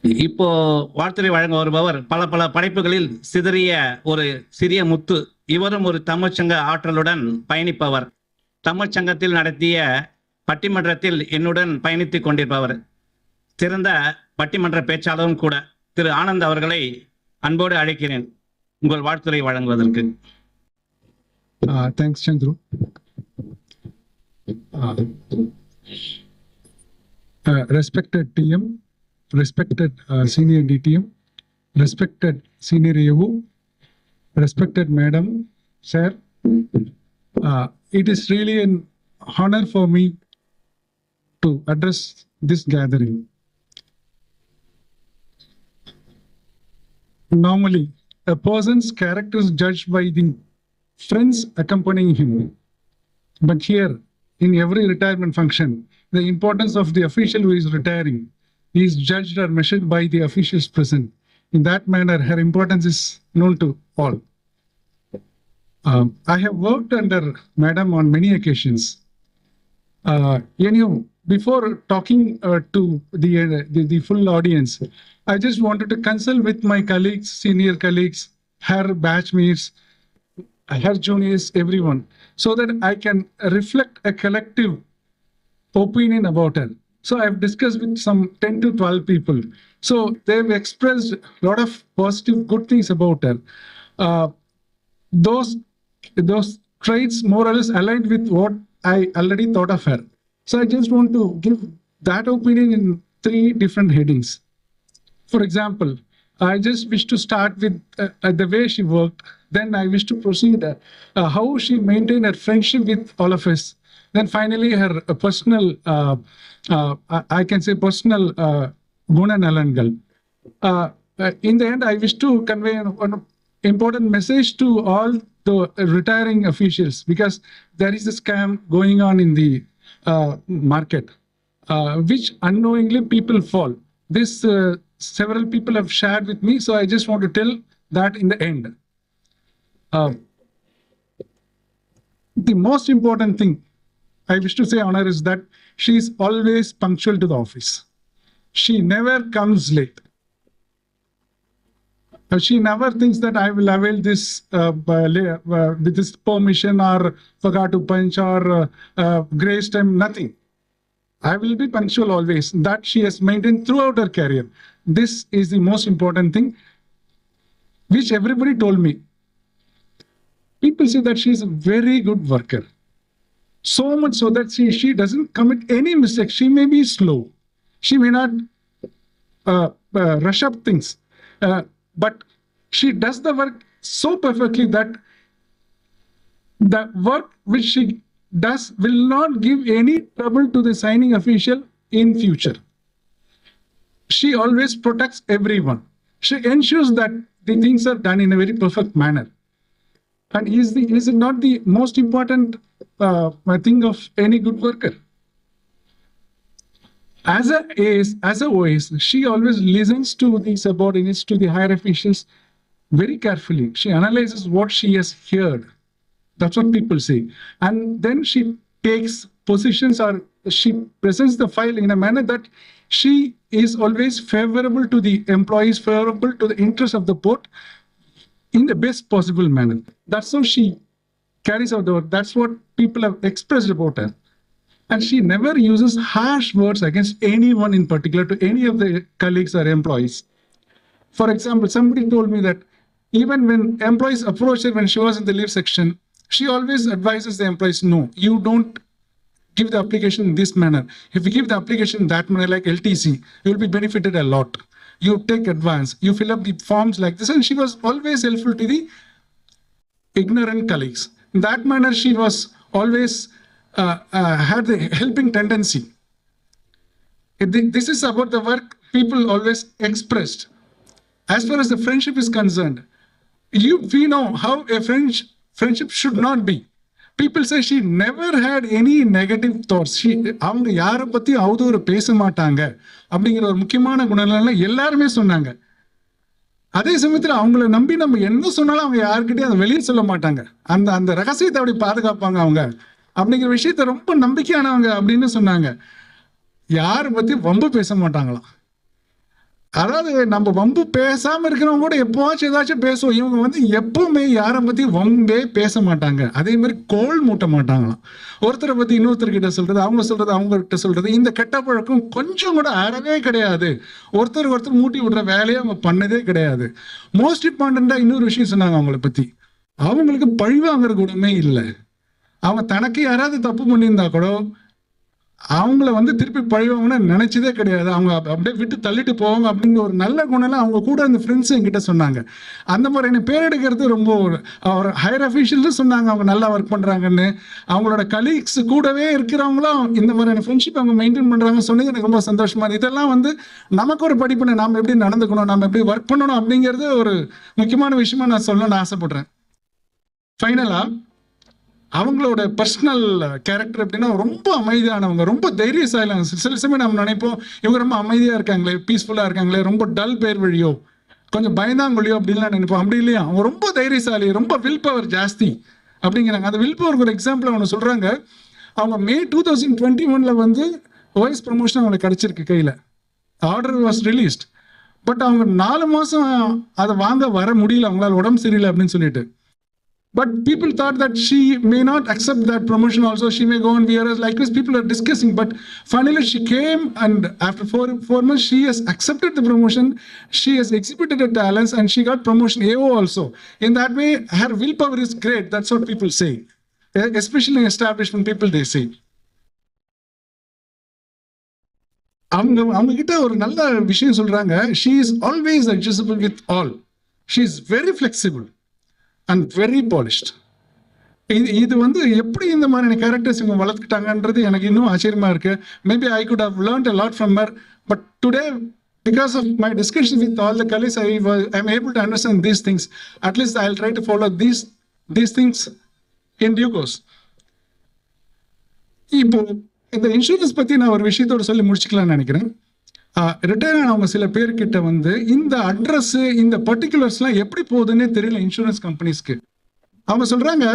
இப்போ வாழ்த்துறை வழங்க வருபவர் பல பல படைப்புகளில் சிதறிய ஒரு சிறிய முத்து. இவரும் ஒரு தமிழ்ச்சங்க ஆற்றலுடன் பயணிப்பவர். தமிழ்ச்சங்கத்தில் நடத்திய பட்டிமன்றத்தில் என்னுடன் பயணித்துக் கொண்டிருப்பவர். சிறந்த பட்டிமன்ற பேச்சாளரும் கூட. திரு ஆனந்த் அவர்களை அன்போடு அழைக்கிறேன். உங்கள் வாழ்த்துறை வழங்குவதற்கு. Thanks Chandru. Respected TM, respected uh, senior DTM, respected senior AO, respected Madam, Sir. Uh, it is really an honor for me to address this gathering. Normally, a person's character is judged by the friends accompanying him. But here, in every retirement function, the importance of the official who is retiring is judged or measured by the officials present. In that manner, her importance is known to all. Um, I have worked under Madam on many occasions. Uh, anyhow, before talking uh, to the, uh, the the full audience, I just wanted to consult with my colleagues, senior colleagues, her batchmates, her juniors, everyone, so that I can reflect a collective opinion about her. So I've discussed with some 10 to 12 people. So they've expressed a lot of positive, good things about her. Uh, those those traits more or less aligned with what I already thought of her. So I just want to give that opinion in three different headings. For example, I just wish to start with uh, the way she worked. Then I wish to proceed uh, uh, how she maintained her friendship with all of us. Then finally, her uh, personal, uh, uh, I- can say personal uh, guna nalangal. In the end, I wish to convey an, an important message to all the retiring officials because there is a scam going on in the market, which unknowingly people fall. This several people have shared with me, so I just want to tell that in the end. Uh, the most important thing I wish to say on her is that she is always punctual to the office. She never comes late. Uh, she never thinks that I will avail this uh, uh, with this permission or forgot to punch or uh, uh, grace time, nothing. I will be punctual always. That she has maintained throughout her career. This is the most important thing, which everybody told me. People say that she is a very good worker. So much so that she, she doesn't commit any mistake. She may be slow. She may not uh, uh, rush up things. Uh, but she does the work so perfectly that the work which she does will not give any trouble to the signing official in future. She always protects everyone. She ensures that the things are done in a very perfect manner. And is the is it not the most important uh, thing of any good worker? as a AS, as a OS, she always listens to the subordinates, to the higher officials very carefully. She analyzes what she has heard. That's what people say. And then she takes positions or she presents the file in a manner that she is always favorable to the employees, favorable to the interests of the port in the best possible manner. That's how she carries out the work. That's what people have expressed about her and she never uses harsh words against anyone in particular to any of the colleagues or employees for example somebody told me that even when employees approached her when she was in the leave section she always advises the employees no you don't give the application in this manner if you give the application in that manner like ltc you will be benefited a lot you take advance you fill up the forms like this and she was always helpful to the ignorant colleagues. In that manner, she was always uh, uh, had the helping tendency. This is about the work people always expressed. As far as the friendship is concerned, you we know how a French friendship should not be. People say she never hate any negative thoughts she அவங்க யாரை பற்றியும் அவதூறு பேச மாட்டாங்க அப்படிங்கிற ஒரு முக்கியமான குணங்கள்லாம் எல்லாருமே சொன்னாங்க. அதே சமயத்தில் அவங்கள நம்பி நம்ம என்ன சொன்னாலும் அவங்க யாருக்கிட்டையும் அதை வெளியே சொல்ல மாட்டாங்க. அந்த அந்த ரகசியத்தை அப்படி பாதுகாப்பாங்க அவங்க அப்படிங்கிற விஷயத்த ரொம்ப நம்பிக்கையானவங்க அப்படின்னு சொன்னாங்க. யாரை பற்றி வம்பு பேச மாட்டாங்களாம். அதாவது நம்ம வம்பு பேசாம இருக்கிறவங்க கூட எப்போவாச்சும் ஏதாச்சும் பேசுவோம். இவங்க வந்து எப்பவுமே யாரை பத்தி வம்பே பேச மாட்டாங்க. அதே மாதிரி கோல் மூட்ட மாட்டாங்களாம். ஒருத்தரை பத்தி இன்னொருத்தர்கிட்ட சொல்றது அவங்க சொல்றது அவங்க கிட்ட சொல்றது இந்த கெட்ட பழக்கம் கொஞ்சம் கூட அறவே கிடையாது. ஒருத்தர் ஒருத்தர் மூட்டி விடுற வேலையை அவங்க பண்ணதே கிடையாது. மோஸ்ட் இம்பார்ட்டண்டா இன்னொரு விஷயம் சொன்னாங்க அவங்கள பத்தி. அவங்களுக்கு பழி வாங்குற குணமே இல்லை. அவங்க தனக்கு யாராவது தப்பு பண்ணியிருந்தா கூட அவங்கள வந்து திருப்பி பழிவாங்கன்னு நினைச்சதே கிடையாது. அவங்க அப்படியே விட்டு தள்ளிட்டு போவாங்க அப்படிங்கிற ஒரு நல்ல குணம்லாம் அவங்க கூட அந்த ஃப்ரெண்ட்ஸ் என்கிட்ட சொன்னாங்க. அந்த மாதிரி என்ன பேர் எடுக்கிறது ரொம்ப ஒரு ஹையர் அஃபீஷியல்ஸும் சொன்னாங்க. அவங்க நல்லா ஒர்க் பண்ணுறாங்கன்னு அவங்களோட கலீக்ஸ் கூடவே இருக்கிறவங்களும் இந்த மாதிரியான ஃப்ரெண்ட்ஷிப் அவங்க மெயின்டைன் பண்ணுறாங்கன்னு சொன்னது எனக்கு ரொம்ப சந்தோஷமா இதெல்லாம் வந்து நமக்கு ஒரு படிப்பினை நாம் எப்படி நடந்துக்கணும் நாம் எப்படி ஒர்க் பண்ணணும் அப்படிங்கிறது ஒரு முக்கியமான விஷயமா நான் சொல்லணும்னு ஆசைப்படுறேன். ஃபைனலாக அவங்களோட பர்சனல் கேரக்டர் எப்படின்னா ரொம்ப அமைதியானவங்க ரொம்ப தைரியசாலிங்க சில சமயம் நம்ம நினைப்போம் இவங்க ரொம்ப அமைதியாக இருக்காங்களே பீஸ்ஃபுல்லாக இருக்காங்களே ரொம்ப டல் பேர் வழியோ கொஞ்சம் பயந்தாங்கொழியோ அப்படின்லாம் நினைப்போம். அப்படி இல்லையா? அவங்க ரொம்ப தைரியசாலி ரொம்ப வில் பவர் ஜாஸ்தி அப்படிங்கிறாங்க. அந்த வில் பவருக்கு ஒரு எக்ஸாம்பிள் அவங்க சொல்கிறாங்க அவங்க மே டூ தௌசண்ட் டுவெண்ட்டி ஒன்ல வந்து வாய்ஸ் ப்ரமோஷன் அவங்களுக்கு கிடச்சிருக்கு கையில். ஆர்டர் வாஸ் ரிலீஸ்ட் பட் அவங்க நாலு மாதம் அதை வாங்க வர முடியல அவங்களால உடம்பு சரியில்லை அப்படின்னு சொல்லிட்டு. But people thought that she may not accept that promotion also. She may go on VRS like this. People are discussing. But finally, she came and after four, four months, she has accepted the promotion. She has exhibited her talents and she got promotion AO also. In that way, her willpower is great. That's what people say. Eh, Especially in establishment people, they say. அவங்க அவங்க கிட்ட ஒரு நல்ல விஷயம் சொல்றாங்க she is always adjustable with all she is very flexible And very polished இது இது வந்து எப்படி இந்த மாதிரியான கேரக்டர்ஸ் இவங்க வளர்த்துக்கிட்டாங்கன்றது எனக்கு இன்னும் ஆச்சரியமா இருக்கு. Maybe I could have learned a lot from மர் but today because of my discussion with all the colleagues I I'm able to understand these things at least I try to follow these these things in due course இப்போ இந்த insurance பத்தி நான் ஒரு விஷயத்தோட சொல்லி முடிச்சுக்கலாம்னு நினைக்கிறேன். Retire ஆனவங்க சில பேர்கிட்ட வந்து இந்த அட்ரஸ் இந்த பர்டிகுலர்ஸ்லாம் எப்படி போகுதுன்னே தெரியல இன்சூரன்ஸ் கம்பெனிஸ்க்கு அவங்க சொல்றாங்க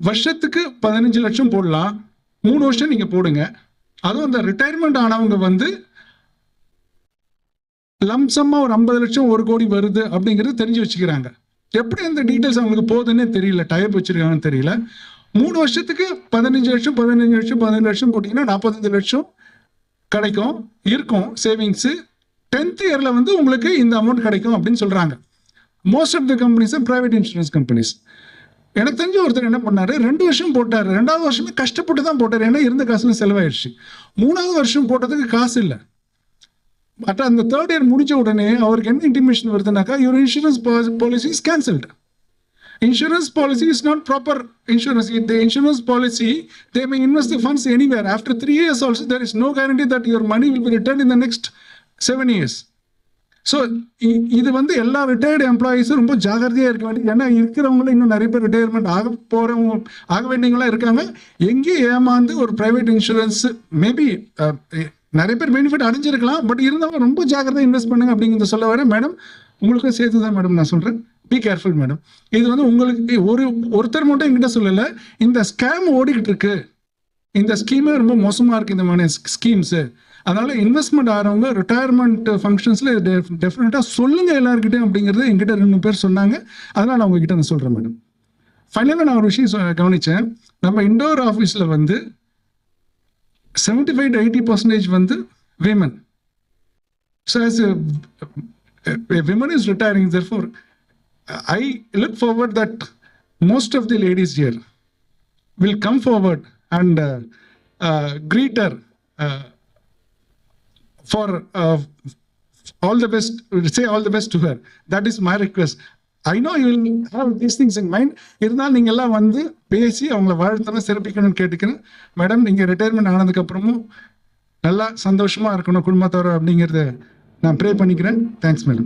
வருஷத்துக்கு பதினஞ்சு லட்சம் போடலாம் மூணு வருஷம் நீங்க போடுங்க. அதுவும் அந்த ரிட்டையர்மெண்ட் ஆனவங்க வந்து லம்சமா ஒரு ஐம்பது லட்சம் ஒரு கோடி வருது அப்படிங்கிறது தெரிஞ்சு வச்சுக்கிறாங்க. எப்படி அந்த டீட்டெயில்ஸ் அவங்களுக்கு போகுதுன்னே தெரியல டைப் வச்சிருக்காங்கன்னு தெரியல. மூணு வருஷத்துக்கு பதினஞ்சு லட்சம் பதினஞ்சு லட்சம் பதினஞ்சு லட்சம் போட்டிங்கன்னா நாற்பத்தஞ்சு லட்சம் கிடைக்கும் இருக்கும் சேவிங்ஸு டென்த் இயரில் வந்து உங்களுக்கு இந்த அமௌண்ட் கிடைக்கும் அப்படின்னு சொல்கிறாங்க most of the companies private insurance companies எனக்கு தெரிஞ்ச ஒருத்தர் என்ன பண்ணார்? ரெண்டு வருஷம் போட்டார். ரெண்டாவது வருஷமே கஷ்டப்பட்டு தான் போட்டார். ஏன்னா இருந்த காசுல செலவாயிடுச்சு மூணாவது வருஷம் போட்டதுக்கு காசு இல்லை. பட் அந்த தேர்ட் இயர் முடிஞ்ச உடனே அவருக்கு என்ன intimation வருதுனாக்கா your insurance policy is cancelled insurance policy is not proper insurance. If The insurance policy, they may invest the funds anywhere. After three years also, there is no guarantee that your money will be returned in the next so இது வந்து எல்லா retired எம்ப்ளாயீஸும் ரொம்ப ஜாகிரதையாக இருக்க வேண்டியது. ஏன்னா இருக்கிறவங்களும் இன்னும் நிறைய பேர் ரிட்டையர்மெண்ட் ஆக போகிறவங்க ஆக வேண்டியவங்களாம் இருக்காங்க. எங்கேயும் ஏமாந்து ஒரு ப்ரைவேட் இன்சூரன்ஸ் மேபி நிறைய பேர் பெனிஃபிட் அடைஞ்சிருக்கலாம். பட் இருந்தாலும் ரொம்ப ஜாகிரதையாக இன்வெஸ்ட் பண்ணுங்க அப்படிங்கிறத சொல்ல வரேன். மேடம் உங்களுக்கும் சேர்த்து தான் மேடம் நான் சொல்கிறேன் பி கேர்ஃபுல் மேடம் இது வந்து உங்களுக்கு ஒரு ஒருத்தர் மட்டும் எங்கிட்ட சொல்லலை. இந்த ஸ்கேம் ஓடிக்கிட்டு இருக்கு. இந்த ஸ்கீமே ரொம்ப மோசமாக இருக்குது இந்த மாதிரி ஸ்கீம்ஸு அதனால இன்வெஸ்ட்மெண்ட் ஆகிறவங்க ரிட்டையர்மெண்ட் ஃபங்க்ஷன்ஸில் டெஃபினட்டாக சொல்லுங்க எல்லாருக்கிட்டையும் அப்படிங்கிறது எங்கிட்ட ரெண்டு பேர் சொன்னாங்க. அதனால் நான் உங்ககிட்ட நான் சொல்கிறேன் மேடம் ஃபைனலாக நான் ஒரு விஷயம் கவனித்தேன் கவனிச்சேன். நம்ம இண்டோர் ஆஃபீஸில் வந்து seventy five to eighty percentage வந்து women so women is retiring for I look forward that most of the ladies here will come forward and uh, uh, greet her uh, for uh, all the best, say all the best to her. That is my request. I know you will have these things in mind இருந்தாலும் நீங்கள் எல்லாம் வந்து பேசி அவங்கள வாழ்த்தணும் சிறப்பிக்கணும்னு கேட்டுக்கிறேன் madam நீங்கள் retirement ஆனதுக்கப்புறமும் நல்லா சந்தோஷமாக இருக்கணும் குடும்பத்தோட அப்படிங்கிறத நான் ப்ரே பண்ணிக்கிறேன் தேங்க்ஸ் மேடம்